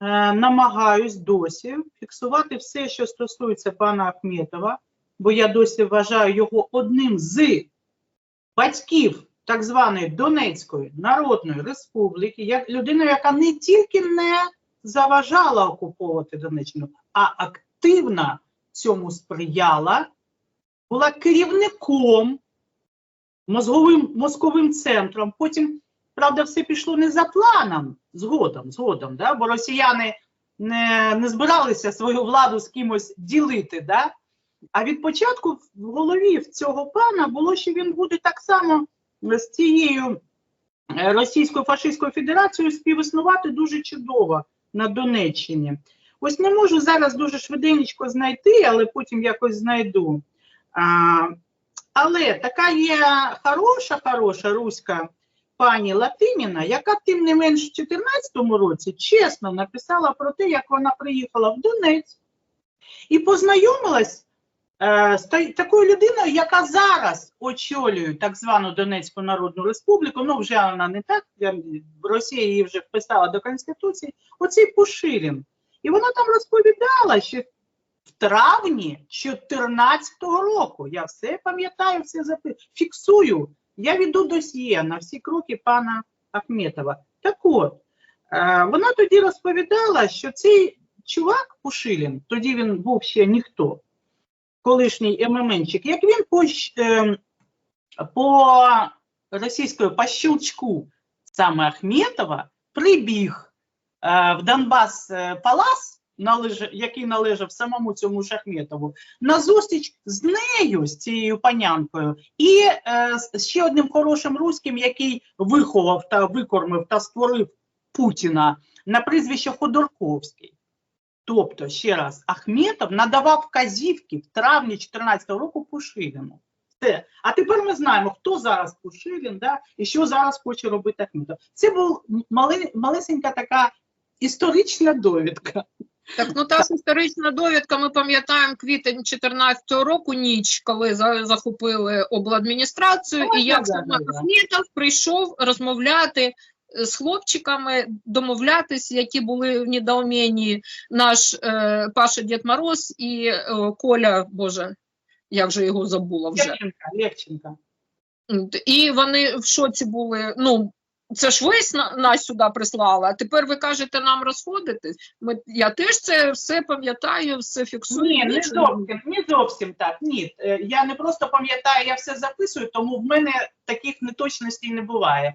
намагаюсь досі фіксувати все, що стосується пана Ахметова, бо я досі вважаю його одним з батьків так званої Донецької Народної Республіки, як людина, яка не тільки не заважала окуповувати Донеччину, а активно цьому сприяла, була керівником мозговим, мозковим центром. Потім, правда, все пішло не за планом, згодом, згодом, да? бо росіяни не, не збиралися свою владу з кимось ділити. Да? А від початку в голові в цього пана було, що він буде так само з цією е, Російською фашистською федерацією співіснувати дуже чудово на Донеччині. Ось не можу зараз дуже швиденько знайти, але потім якось знайду. А, але така є хороша, хороша руська пані Латиніна, яка тим не менш в 2014 році чесно написала про те, як вона приїхала в Донець і познайомилась е, з такою людиною, яка зараз очолює так звану Донецьку Народну Республіку. Ну, вже вона не так, Росія її вже вписала до Конституції. Оцей Пушилін. І вона там розповідала, що в травні 2014 року, я все пам'ятаю, все записую, фіксую, я веду досьє на всі кроки пана Ахметова. Так от, вона тоді розповідала, що цей чувак Пушилін, тоді він був ще ніхто, колишній ММНчик, як він по, ем, по російською по щелчку саме Ахметова прибіг е, в Донбас е, Палас, належ- який належав самому цьому ж Ахметову, на зустріч з нею, з цією панянкою, і е, з ще одним хорошим руським, який виховав та викормив та створив Путіна на прізвище Ходорковський. Тобто, ще раз, Ахметов надавав вказівки в травні 2014 року Пушиліну. Все. А тепер ми знаємо, хто зараз Пушилін, да, і що зараз хоче робити Ахметов. Це була малесенька така історична довідка. Так, ну та ж історична довідка, ми пам'ятаємо квітень 2014 року, ніч, коли за- захопили обладміністрацію, Ну, і як саме. Ахметов прийшов розмовляти з хлопчиками, домовлятись, які були в недоумінні наш е, Паша Дід Мороз і е, Коля, Боже, як же його забула вже. Левченка, Левченка. І вони в шоці були. Ну, це ж ви нас сюди прислали, а тепер ви кажете нам розходитись. Ми, я теж це все пам'ятаю, все фіксую. Ні, не зовсім, не зовсім так. Ні, Е, я не просто пам'ятаю, я все записую, тому в мене таких неточностей не буває.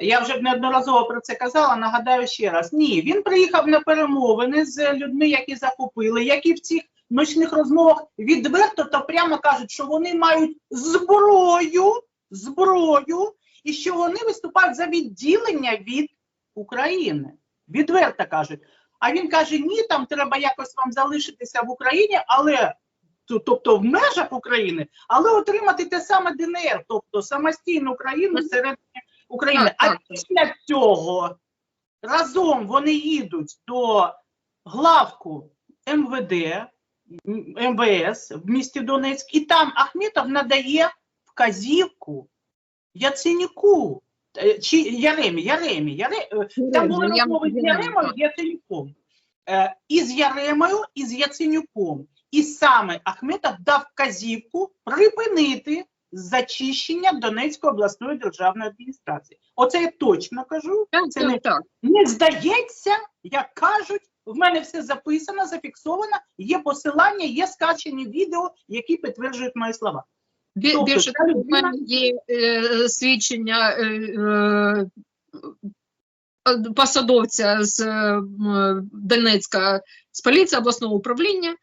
Я вже неодноразово про це казала, нагадаю ще раз. Ні, він приїхав на перемовини з людьми, які захопили, які в цих ночних розмовах відверто та прямо кажуть, що вони мають зброю, зброю, і що вони виступають за відділення від України. Відверто кажуть. А він каже: ні, там треба якось вам залишитися в Україні, але тобто в межах України, але отримати те саме ДНР, тобто самостійну Україну всередині України. А після цього разом вони їдуть до главку МВД, МВС в місті Донецьк, і там Ахметов надає вказівку Яценюку. е, Чи Яремі, Яремі, Яре, е, там були Ну, розмови з Яремою і Яценюком. Е, І з Яремою, і з Яценюком. І саме Ахметов дав вказівку припинити зачищення Донецької обласної державної адміністрації. Оце я точно кажу. Це не, не здається, як кажуть, в мене все записано, зафіксовано, є посилання, є скачені відео, які підтверджують мої слова. Тобто Більше того, в мене є е, свідчення е, е, е, посадовця з е, Донецька з поліції обласного управління,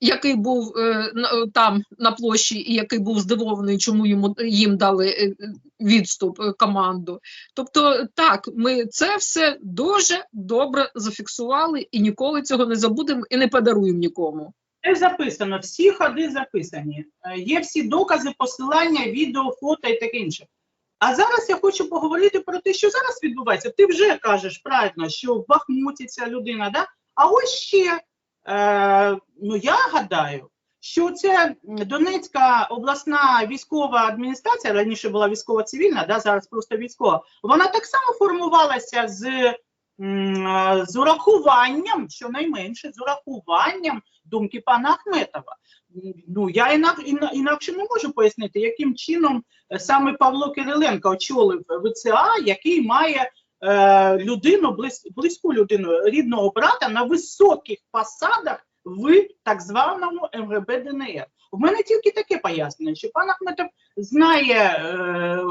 який був е, там на площі, і який був здивований, чому йому їм дали е, відступ е, команду. Тобто, так, ми це все дуже добре зафіксували і ніколи цього не забудемо і не подаруємо нікому. Це записано, всі ходи записані. Е, Є всі докази, посилання, відео, фото і таке інше. А зараз я хочу поговорити про те, що зараз відбувається. Ти вже кажеш правильно, що в Бахмуті ця людина, да? а ось ще, е, ну я гадаю, що це Донецька обласна військова адміністрація, раніше була військова цивільна, да, зараз просто військова, вона так само формувалася з е, з урахуванням, щонайменше, з урахуванням думки пана Ахметова. Ну, я інак, інакше не можу пояснити, яким чином е, саме Павло Кириленко очолив ВЦА, який має е, людину, близь, близьку людину, рідного брата на високих посадах в так званому МГБ ДНР. У мене тільки таке пояснення, що пан Ахметов знає е,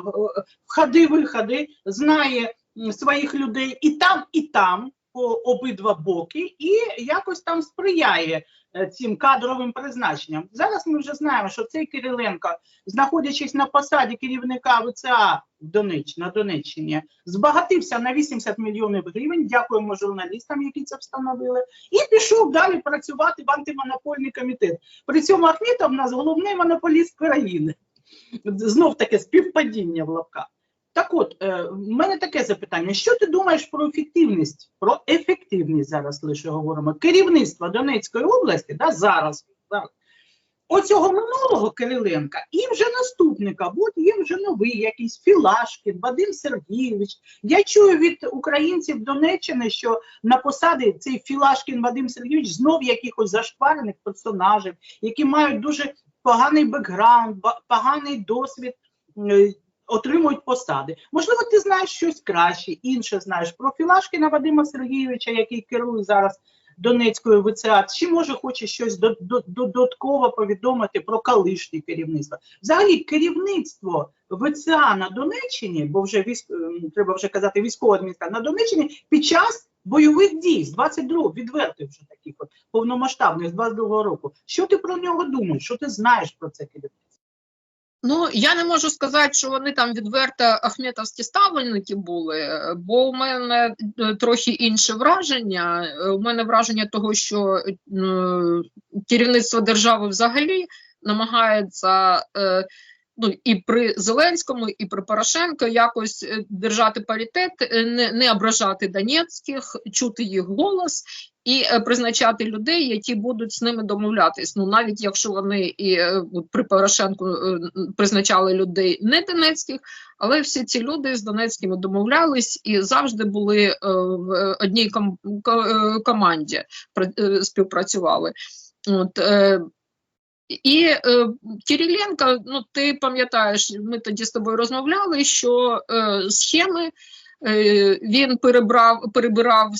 входи-виходи, знає своїх людей і там, і там, по обидва боки, і якось там сприяє цим кадровим призначенням. Зараз ми вже знаємо, що цей Кириленко, знаходячись на посаді керівника ВЦА в Донеч, на Донеччині, збагатився на 80 мільйонів гривень. Дякуємо журналістам, які це встановили, і пішов далі працювати в антимонопольний комітет. При цьому Ахметов у нас головний монополіст країни. Знов таке співпадіння в лапках. Так от, е, в мене таке запитання: що ти думаєш про ефективність? Про ефективність зараз лише говоримо. Керівництва Донецької області, да, зараз, зараз. Оцього минулого Кириленка і вже наступника, от є вже новий якийсь Філашкін, Вадим Сергійович. Я чую від українців Донеччини, що на посади цей Філашкін Вадим Сергійович знов якихось зашкварених персонажів, які мають дуже поганий бекграунд, поганий досвід. Отримують посади. Можливо, ти знаєш щось краще, інше знаєш про Філашкіна Вадима Сергійовича, який керує зараз Донецькою ВЦА, чи може хоче щось до- до- додатково повідомити про колишнє керівництво. Взагалі, керівництво ВЦА на Донеччині, бо вже військ, ем, треба вже казати військова адміністрація на Донеччині під час бойових дій з 22-го, відвертих вже таких от повномасштабних з 22-го року. Що ти про нього думаєш? Що ти знаєш про це керівництво? Ну, я не можу сказати, що вони там відверто ахметовські ставленники були, бо у мене е, трохи інше враження. Е, У мене враження того, що керівництво держави взагалі намагається е, ну, і при Зеленському, і при Порошенко якось е, держати паритет, е, не, не ображати Донецьких, чути їх голос і е, призначати людей, які будуть з ними домовлятись. Ну навіть якщо вони і при Порошенку призначали людей не донецьких, але всі ці люди з Донецькими домовлялись і завжди були в одній ком- ко- команді пра- співпрацювали. От, і е, Кириленко, ну ти пам'ятаєш, ми тоді з тобою розмовляли, що е, схеми е, він перебрав, перебирав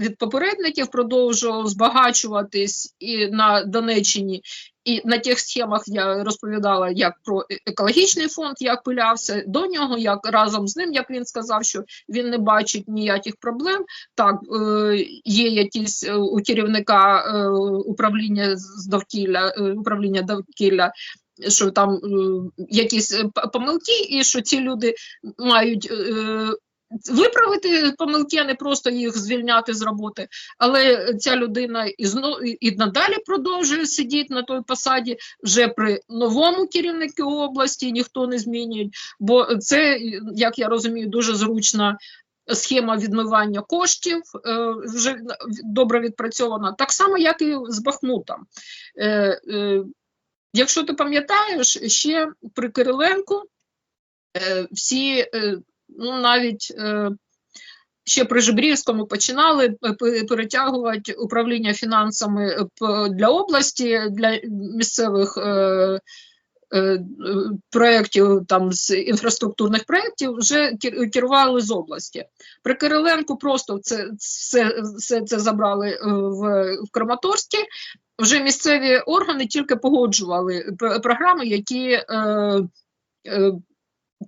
від попередників, продовжував збагачуватись і на Донеччині. І на тих схемах я розповідала як про е- екологічний фонд, як пилявся до нього, як разом з ним, як він сказав, що він не бачить ніяких проблем. Так, е, є якісь е, у керівника е, управління з довкілля, е, управління довкілля, що там е, якісь е, помилки, і що ці люди мають. е, Виправити помилки, а не просто їх звільняти з роботи, але ця людина і і надалі продовжує сидіти на той посаді вже при новому керівнику області ніхто не змінює, бо це, як я розумію, дуже зручна схема відмивання коштів, е, вже добре відпрацьована, так само, як і з Бахмутом. Е, е, якщо ти пам'ятаєш, ще при Кириленку всі, ну навіть е, ще при Жебрівському починали п- перетягувати управління фінансами е, для області, для місцевих. Е, е, проєктів там з інфраструктурних проєктів вже керували з області. При Кириленку просто це все, все це забрали е, в, в Краматорське. Вже місцеві органи тільки погоджували програми, які е, е,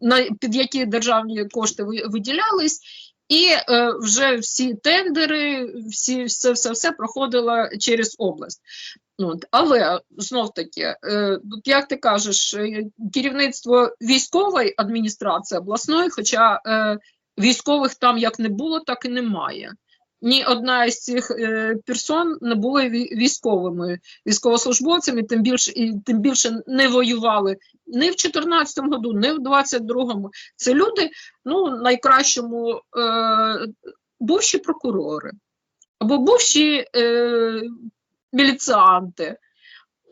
на під які державні кошти ви- виділялись, і е, вже всі тендери, всі все, все, все проходило через область. От. Але знов таки, е, як ти кажеш, е, керівництво військової адміністрації обласної, хоча е, військових там як не було, так і немає. Ні одна із цих е, персон не були військовими військовослужбовцями, тим більше і тим більше не воювали ні в 14 году, ні в 22-му. Це люди, ну найкращому е, бувші прокурори або бувші е, міліціанти.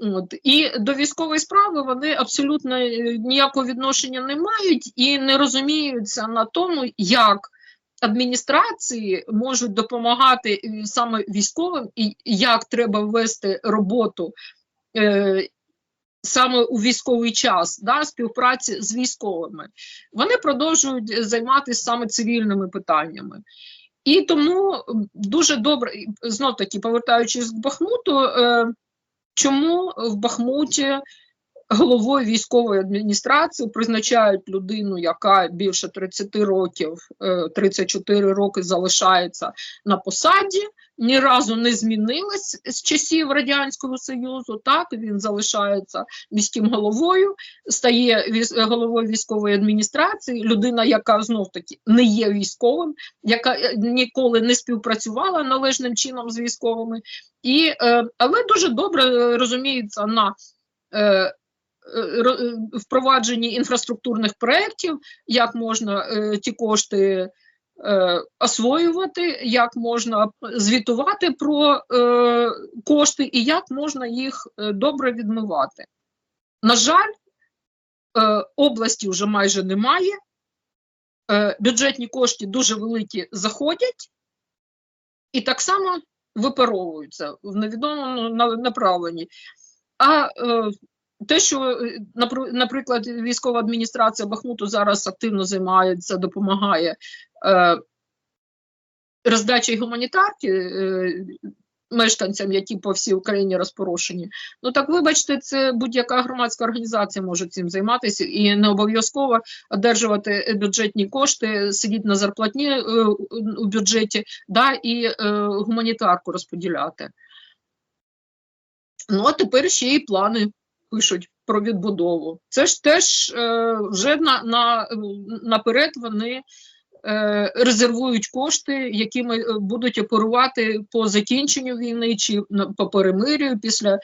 От. І до військової справи вони абсолютно е, ніякого відношення не мають і не розуміються на тому, як адміністрації можуть допомагати е, саме військовим і як треба вести роботу е, саме у військовий час, да, співпраці з військовими. Вони продовжують займатися саме цивільними питаннями. І тому дуже добре, знов таки повертаючись к Бахмуту, е, чому в Бахмуті головою військової адміністрації призначають людину, яка більше 30 років, е, 34 роки залишається на посаді, ні разу не змінилась з часів Радянського Союзу. Так він залишається міським головою, стає головою військової адміністрації, людина, яка знов таки не є військовим, яка е, ніколи не співпрацювала належним чином з військовими, і, е, але дуже добре е, розуміється на е, е, е, впровадженні інфраструктурних проєктів, як можна е, ті кошти е, освоювати, як можна звітувати про е, кошти і як можна їх е, добре відмивати. На жаль, е, області вже майже немає. Е, бюджетні кошти дуже великі заходять і так само випаровуються в невідомому направленні. А е, те, що, е, наприклад, військова адміністрація Бахмуту зараз активно займається, допомагає е, роздачі гуманітарки е, мешканцям, які по всій Україні розпорошені. Ну так вибачте, це будь-яка громадська організація може цим займатися і не обов'язково одержувати бюджетні кошти, сидіти на зарплатні е, у бюджеті, да, і е, гуманітарку розподіляти. Ну, а тепер ще й плани пишуть про відбудову. Це ж теж е, вже на, на, наперед вони е, резервують кошти, якими е, будуть оперувати по закінченню війни чи по перемирію після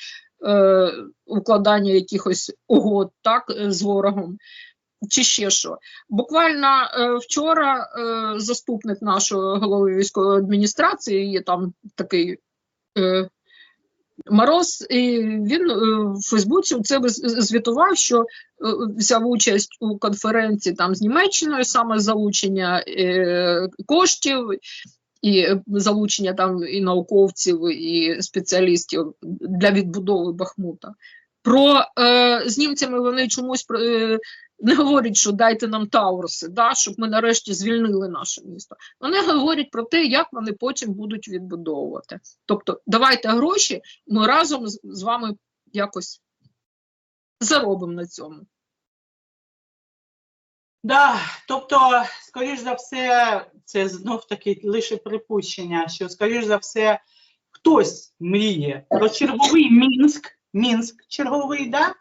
е, укладання якихось угод так, е, з ворогом. Чи ще що. Буквально е, вчора е, заступник нашого голови військової адміністрації, є там такий е, Мороз, і він е, в Фейсбуці це звітував, що е, взяв участь у конференції там з Німеччиною, саме залучення е, коштів і залучення там і науковців, і спеціалістів для відбудови Бахмута. Про е, з німцями вони чомусь е, не говорять, що дайте нам Таурси, да, щоб ми нарешті звільнили наше місто. Вони говорять про те, як вони потім будуть відбудовувати. Тобто, давайте гроші, ми разом з, вами якось заробимо на цьому. Да, тобто, скоріш за все, це знов таки лише припущення, що скоріш за все хтось мріє про черговий Мінськ, Мінськ черговий, да?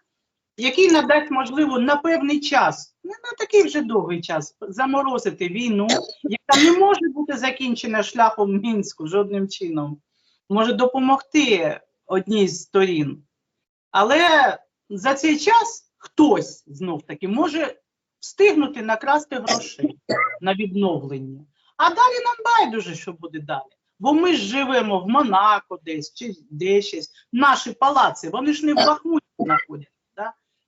Який надасть можливо на певний час, не на такий вже довгий час, заморозити війну, яка не може бути закінчена шляхом Мінську жодним чином, може допомогти одній з сторін. Але за цей час хтось знов таки може встигнути накрасти грошей на відновлення. А далі нам байдуже, що буде далі. Бо ми ж живемо в Монако десь чи щось. Наші палаци, вони ж не в Бахмуті знаходяться.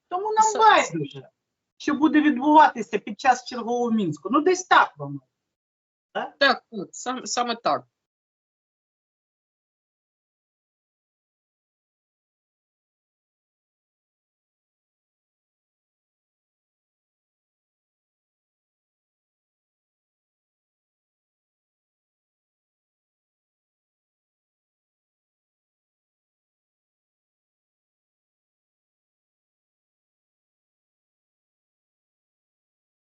Тому нам байдуже, що буде відбуватися під час чергового мінську. Ну, десь так воно. Так, так, саме, саме так.